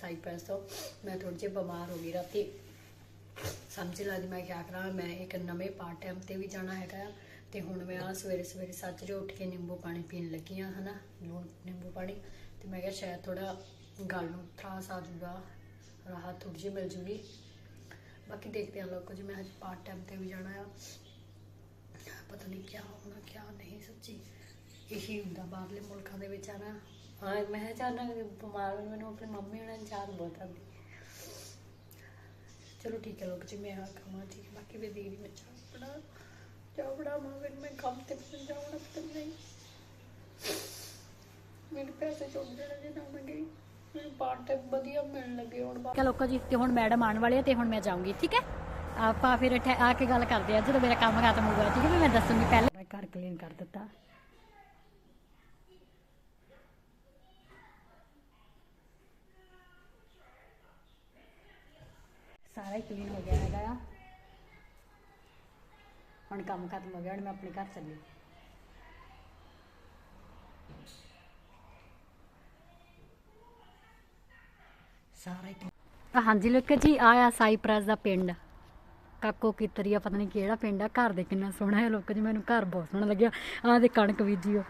Cypress ਤੋਂ। ਮੈਂ ਥੋੜੀ ਜਿਹੀ ਬਿਮਾਰ ਹੋ ਗਈ ਰਾਤੀ। ਸਮਝ ਲਾ ਲੱਗਦੀ ਮੈਂ ਕਿਆ ਕਰਾਂ। ਮੈਂ ਇੱਕ ਨਵੇਂ ਪਾਰਟ ਟਾਈਮ ਤੇ ਵੀ ਜਾਣਾ ਹੈਗਾ ਆ। ਤੇ ਹੁਣ ਮੈਂ ਆ ਸਵੇਰੇ ਸਵੇਰੇ ਸੱਜਰੇ ਉੱਠ ਕੇ ਨਿੰਬੂ ਪਾਣੀ ਪੀਣ ਲੱਗੀ ਆ, ਹਨਾ? ਲੂਣ, ਨਿੰਬੂ ਪਾਣੀ। ਤੇ ਮੈਂ ਕਿਹਾ ਸ਼ਾਇਦ ਥੋੜਾ ਗੱਲ ਨੂੰ ਤਰਾਸ ਆ ਜੂਗਾ। ਰਾਹਤ ਥੋੜੀ ਜਿਹੀ ਮਿਲ ਜੂਗੀ। ਬਾਕੀ ਦੇਖਦੇ ਹਾਂ ਲੋਕੋ ਜੀ, ਮੈਂ ਅੱਜ ਪਾਰਟ ਟਾਈਮ ਤੇ ਵੀ ਜਾਣਾ ਆ। ਪਤਾ ਨਹੀਂ ਕੀ ਹੋਣਾ ਕੀ ਨਹੀਂ ਸੱਚੀ। ਇਹੀ ਹੁੰਦਾ ਬਾਹਰਲੇ ਮੁਲਕਾਂ ਦੇ ਵਿੱਚ ਆ ਨਾ। ਹਾਂ ਮੈਂ ਚਾਹਨਾ ਕਿ ਬਿਮਾਰ ਹੋਣ ਮੈਨੂੰ ਆਪਣੀ ਮੰਮੀ ਹੋਣਾ ਚਾਹ ਬਹੁਤ ਆਉਂਦੀ ਚਲੋ ਠੀਕ ਹੈ ਲੋਕ ਜੀ ਮੈਂ ਆ ਖਾਵਾਂ ਠੀਕ ਹੈ ਬਾਕੀ ਵੀ ਦੀਦੀ ਮੈਂ ਚਾਹ ਬਣਾ ਚਾਹ ਬਣਾ ਮਾਂ ਫਿਰ ਮੈਂ ਕੰਮ ਤੇ ਫਿਰ ਜਾਉਣਾ ਪਤਾ ਨਹੀਂ। ਮੇਰੇ ਪੈਸੇ ਚੁੱਕ ਜਾਣੇ ਜੇ ਨਾ ਮੈਂ ਗਈ। ਮੈਨੂੰ ਪਾਰਟ ਟਾਈਮ ਵਧੀਆ ਮਿਲਣ ਲੱਗੇ ਹੁਣ ਠੀਕ ਹੈ ਲੋਕੋ ਜੀ ਤੇ ਹੁਣ ਮੈਡਮ ਆਉਣ ਵਾਲੇ ਆ ਤੇ ਹੁਣ ਮੈਂ ਜਾਊਂਗੀ ਠੀਕ ਹੈ? ਆਪਾਂ ਫਿਰ ਇੱਥੇ ਆ ਕੇ ਗੱਲ ਕਰਦੇ ਆ ਜਦੋਂ ਮੇਰਾ ਕੰਮ ਖਤਮ ਹੋਊਗਾ ਠੀਕ ਹੈ ਮੈਂ ਦੱਸੂੰਗੀ ਪਹਿਲਾਂ। ਮੈਂ ਘਰ ਕਲੀਨ ਕਰ ਦਿੱਤਾ। ਸਾਰਾ ਹੀ ਕਲੀਨ ਹੋ ਗਿਆ ਹੈਗਾ ਆ। ਹੁਣ ਕੰਮ ਖਤਮ ਹੋ ਗਿਆ, ਹੁਣ ਮੈਂ ਆਪਣੇ ਘਰ ਚੱਲੀ। ਸਾਰਾ ਹੀ ਹਾਂਜੀ ਲੋਕ ਜੀ ਆਇਆ ਸਾਈਪ੍ਰੈਸ ਦਾ ਪਿੰਡ। ਕਾਕੋ ਕਿਤਰੀਆ, ਪਤਾ ਨਹੀਂ ਕਿਹੜਾ ਪਿੰਡ ਆ, ਘਰ ਦੇ ਕਿੰਨਾ ਸੋਹਣਾ ਹੈ ਲੋਕ ਜੀ, ਮੈਨੂੰ ਘਰ ਬਹੁਤ ਸੋਹਣਾ ਲੱਗਿਆ। ਆਹ ਦੇ ਕਣਕ ਬੀਜੀਓ।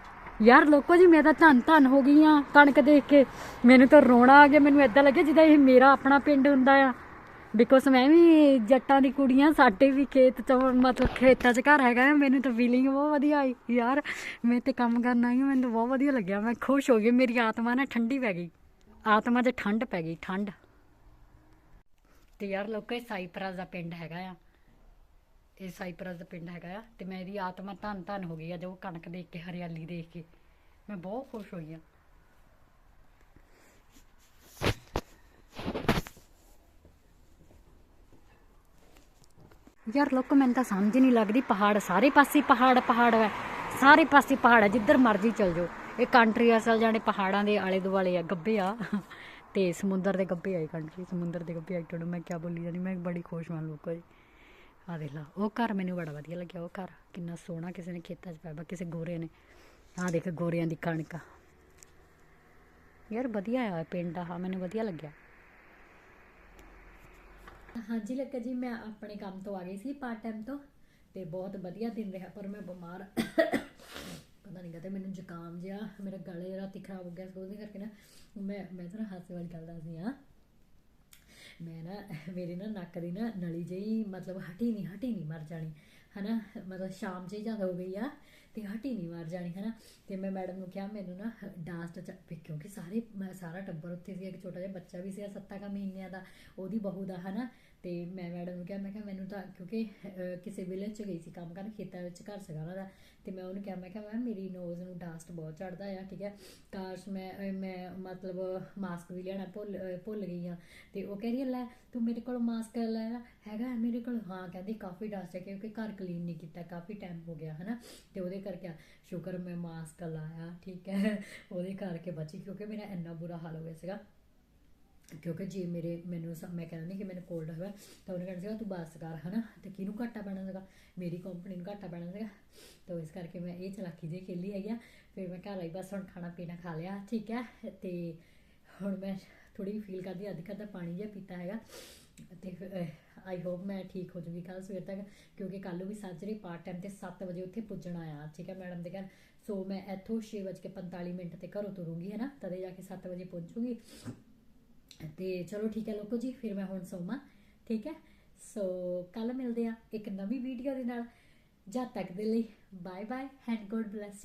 ਯਾਰ ਲੋਕੋ ਜੀ, ਮੈਂ ਤਾਂ ਧੰਨ ਧੰਨ ਹੋ ਗਈ ਆ, ਕਣਕ ਦੇਖ ਕੇ। ਮੈਨੂੰ ਤਾਂ ਰੋਣਾ ਆ ਗਿਆ, ਮੈਨੂੰ ਇਦਾਂ ਲੱਗਿਆ ਜਿੱਦਾਂ ਇਹ ਮੇਰਾ ਆਪਣਾ ਪਿੰਡ ਹੁੰਦਾ ਆ। ਬਿਕੋਜ਼ ਮੈਂ ਵੀ ਜੱਟਾਂ ਦੀ ਕੁੜੀਆਂ ਸਾਡੇ ਵੀ ਖੇਤ ਚ ਮਤਲਬ ਖੇਤਾਂ 'ਚ ਘਰ ਹੈਗਾ ਮੈਨੂੰ ਤਾਂ ਫੀਲਿੰਗ ਬਹੁਤ ਵਧੀਆ ਆਈ। ਯਾਰ ਮੈਂ ਤੇ ਕੰਮ ਕਰਨ ਆਈ ਹਾਂ, ਮੈਨੂੰ ਬਹੁਤ ਵਧੀਆ ਲੱਗਿਆ ਮੈਂ ਖੁਸ਼ ਹੋ ਗਈ ਮੇਰੀ ਆਤਮਾ ਨਾ ਠੰਡੀ ਪੈ ਗਈ। ਆਤਮਾ 'ਚ ਠੰਡ ਪੈ ਗਈ ਠੰਡ। ਤੇ ਯਾਰ ਲੋਕੋ ਇਹ ਸਾਈਪ੍ਰਸ ਦਾ ਪਿੰਡ ਹੈਗਾ ਆ। ਇਹ ਸਾਈਪ੍ਰਸ ਦਾ ਪਿੰਡ ਹੈਗਾ ਆ ਤੇ ਮੇਰੀ ਆਤਮਾ ਧੰਨ ਧੰਨ ਹੋ ਗਈ ਆ ਜੋ ਕਣਕ ਦੇਖ ਕੇ ਹਰਿਆਲੀ ਦੇਖ ਕੇ। ਮੈਂ ਬਹੁਤ ਖੁਸ਼ ਹੋਈ ਆ। ਯਾਰ ਲੋਕ ਮੈਨੂੰ ਤਾਂ ਸਮਝ ਨਹੀਂ ਲੱਗਦੀ ਪਹਾੜ ਸਾਰੇ ਪਾਸੇ ਪਹਾੜ ਪਹਾੜ ਹੈ। ਸਾਰੇ ਪਾਸੇ ਪਹਾੜ ਹੈ ਜਿੱਧਰ ਮਰਜ਼ੀ ਚਲ ਜਾਓ। ਇਹ ਕੰਟਰੀ ਅਸਲ ਜਾਣੇ ਪਹਾੜਾਂ ਦੇ ਆਲੇ ਦੁਆਲੇ ਆ ਗੱਬੇ ਆ। ਤੇ ਸਮੁੰਦਰ ਦੇ ਗੱਬੇ ਆ ਕੰਟਰੀ ਸਮੁੰਦਰ ਦੇ ਗੱਬੇ ਆ। ਟੋੜੋ ਮੈਂ ਕੀ ਬੋਲੀ ਜਾਨੀ ਮੈਂ ਬੜੀ ਖੁਸ਼ ਹਾਂ ਲੋਕੋ ਜੀ। ਆ ਦੇਖ ਲਾ ਉਹ ਘਰ ਮੈਨੂੰ ਬੜਾ ਵਧੀਆ ਲੱਗਿਆ ਉਹ ਘਰ। ਕਿੰਨਾ ਸੋਹਣਾ ਕਿਸੇ ਨੇ ਖੇਤਾਂ 'ਚ ਪਾਇਆ ਵਾ, ਕਿਸੇ ਗੋਰੇ ਨੇ। ਆ ਦੇਖ ਗੋਰਿਆਂ ਦੀ ਕਣਕ। ਯਾਰ ਵਧੀਆ ਆ ਪਿੰਡ ਆ ਮੈਨੂੰ ਵਧੀਆ ਲੱਗਿਆ। ਹਾਂਜੀ ਲੱਗਾ ਜੀ, ਮੈਂ ਆਪਣੇ ਕੰਮ ਤੋਂ ਆ ਗਈ ਸੀ ਪਾਰਟ ਟਾਈਮ ਤੋਂ ਤੇ ਬਹੁਤ ਵਧੀਆ ਦਿਨ ਰਿਹਾ, ਪਰ ਮੈਂ ਬਿਮਾਰ ਪਤਾ ਨਹੀਂ ਕਹਤੇ ਮੈਨੂੰ ਜ਼ੁਕਾਮ ਜਿਹਾ, ਮੇਰਾ ਗਲੇ ਰਾਤੀ ਖਰਾਬ ਹੋ ਗਿਆ ਸੀ, ਉਹਦੇ ਕਰਕੇ ਨਾ ਮੈਂ ਮੈਂ ਤਾਂ ਹਾਸੇ ਵਾਲੀ ਗੱਲ ਦੱਸਦੀ ਆ ਮੈਂ ਨਾ, ਮੇਰੇ ਨਾ ਨੱਕ ਦੀ ਨਾ ਨਲੀ ਜਿਹੀ ਮਤਲਬ ਹਟੀ ਨਹੀਂ ਹਟੀ ਨਹੀਂ ਮਰ ਜਾਣੀ। ਹਨਾ, ਮਤਲਬ ਸ਼ਾਮ ਜਿਹੀ ਜ਼ਿਆਦਾ ਹੋ ਗਈ ਆ, ਤੇ ਹਟੀ ਨਹੀਂ ਮਾਰ ਜਾਣੀ, ਹਨਾ। ਤੇ ਮੈਂ ਮੈਡਮ ਨੂੰ ਕਿਹਾ, ਮੈਨੂੰ ਨਾ ਡਾਸਟ ਚ, ਵੀ ਕਿਉਂਕਿ ਸਾਰੇ, ਮੈਂ ਸਾਰਾ ਟੱਬਰ ਉੱਥੇ ਸੀ, ਇੱਕ ਛੋਟਾ ਜਿਹਾ ਬੱਚਾ ਵੀ ਸੀ ਸੱਤਾਂ ਕਾ ਮਹੀਨਿਆਂ ਦਾ, ਉਹਦੀ ਬਹੂ ਦਾ, ਹਨਾ। ਤੇ ਮੈਂ ਮੈਡਮ ਨੂੰ ਕਿਹਾ, ਮੈਂ ਕਿਹਾ, ਮੈਨੂੰ ਤਾਂ ਕਿਉਂਕਿ ਕਿਸੇ ਵਿਲੇਜ ਚ ਗਈ ਸੀ ਕੰਮ ਕਰਨ, ਖੇਤਾਂ ਵਿੱਚ ਘਰ ਸੀਗਾ ਉਹਨਾਂ ਦਾ। ਤੇ ਮੈਂ ਉਹਨੂੰ ਕਿਹਾ, ਮੈਂ ਕਿਹਾ ਮੈਂ ਮੇਰੀ ਨੋਜ਼ ਨੂੰ ਡਾਸਟ ਬਹੁਤ ਚੜਦਾ ਆ, ਠੀਕ ਹੈ। ਕਾਸ਼ ਮੈਂ ਮੈਂ ਮਤਲਬ ਮਾਸਕ ਵੀ ਲਿਆਣਾ ਭੁੱਲ ਭੁੱਲ ਗਈ ਆ ਤੇ ਉਹ ਕਹਿ ਰਹੀ, ਲੈ, ਤੂੰ ਮੇਰੇ ਕੋਲ ਮਾਸਕ ਲੈ, ਹੈਗਾ ਮੇਰੇ ਕੋਲ? ਹਾਂ, ਕਹਿੰਦੀ, ਕਾਫੀ ਡਸਟ ਹੈ, ਕਿਉਂਕਿ ਘਰ ਕਲੀਨ ਨਹੀਂ ਕੀਤਾ, ਕਾਫੀ ਟਾਈਮ ਹੋ ਗਿਆ, ਹਨਾ? ਤੇ ਉਹਦੇ ਕਰਕੇ ਸ਼ੁਕਰ ਮੈਂ ਮਾਸਕ ਲਾਇਆ, ਠੀਕ ਹੈ? ਉਹਦੇ ਕਰਕੇ ਬਚੀ, ਕਿਉਂਕਿ ਮੇਰਾ ਇੰਨਾ ਬੁਰਾ ਹਾਲ ਹੋ ਗਿਆ ਸੀਗਾ। ਕਿਉਂਕਿ ਜੇ ਮੇਰੇ, ਮੈਨੂੰ ਸ- ਮੈਂ ਕਹਿੰਦਾ ਨਹੀਂ ਕਿ ਮੈਨੂੰ ਕੋਲਡ ਹੋਇਆ ਤਾਂ ਉਹਨੇ ਕਹਿਣਾ ਸੀਗਾ, ਤੂੰ ਬਸ ਕਰ ਹਨਾ? ਤੇ ਕਿਹਨੂੰ ਘਾਟਾ ਪੈਣਾ ਸੀਗਾ? ਮੇਰੀ ਕੰਪਨੀ ਨੂੰ ਘਾਟਾ ਪੈਣਾ ਸੀਗਾ। ਤਾਂ ਇਸ ਕਰਕੇ ਮੈਂ ਇਹ ਚਲਾਕੀ ਜੇ ਖੇਲੀ ਹੈਗੀ ਆ। ਫਿਰ ਮੈਂ ਘਰ ਆਈ, ਬਸ ਹੁਣ ਖਾਣਾ ਪੀਣਾ ਖਾ ਲਿਆ, ਠੀਕ ਹੈ? ਤੇ ਹੁਣ ਮੈਂ ਥੋੜੀ ਫੀਲ ਕਰਦੀ ਅੱਧ ਕਰਦਾ ਪਾਣੀ ਜਿਹਾ ਪੀਤਾ ਹੈਗਾ। ਤੇ ਆਈ ਹੋਪ ਮੈਂ ਠੀਕ ਹੋ ਜੂਗੀ ਕੱਲ ਸਵੇਰ ਤੱਕ, ਕਿਉਂਕਿ ਕੱਲ ਨੂੰ ਵੀ ਸਾਜਰੇ ਪਾਰਟ ਟਾਈਮ ਤੇ 7 ਵਜੇ ਉੱਥੇ ਪੁੱਜਣਾ ਆ। ਠੀਕ ਹੈ ਮੈਡਮ ਦੇ ਘਰ। ਸੋ ਮੈਂ ਇੱਥੋਂ 6:45 ਮਿੰਟ ਤੇ ਘਰੋਂ ਤੁਰੂੰਗੀ, ਹੈ ਨਾ? ਤਦੇ ਜਾ ਕੇ 7 ਵਜੇ ਪਹੁੰਚੂਗੀ ਤੇ ਚਲੋ ਠੀਕ ਹੈ ਲੋਕੋ ਜੀ, ਫਿਰ ਮੈਂ ਹੁਣ ਸੌਵਾਂ। ਠੀਕ ਹੈ? ਸੋ ਕੱਲ ਮਿਲਦੇ ਆ ਇੱਕ ਨਵੀਂ ਵੀਡੀਓ ਦੇ ਨਾਲ। ਜਦ ਤੱਕ ਦੇ ਲਈ bye bye and God bless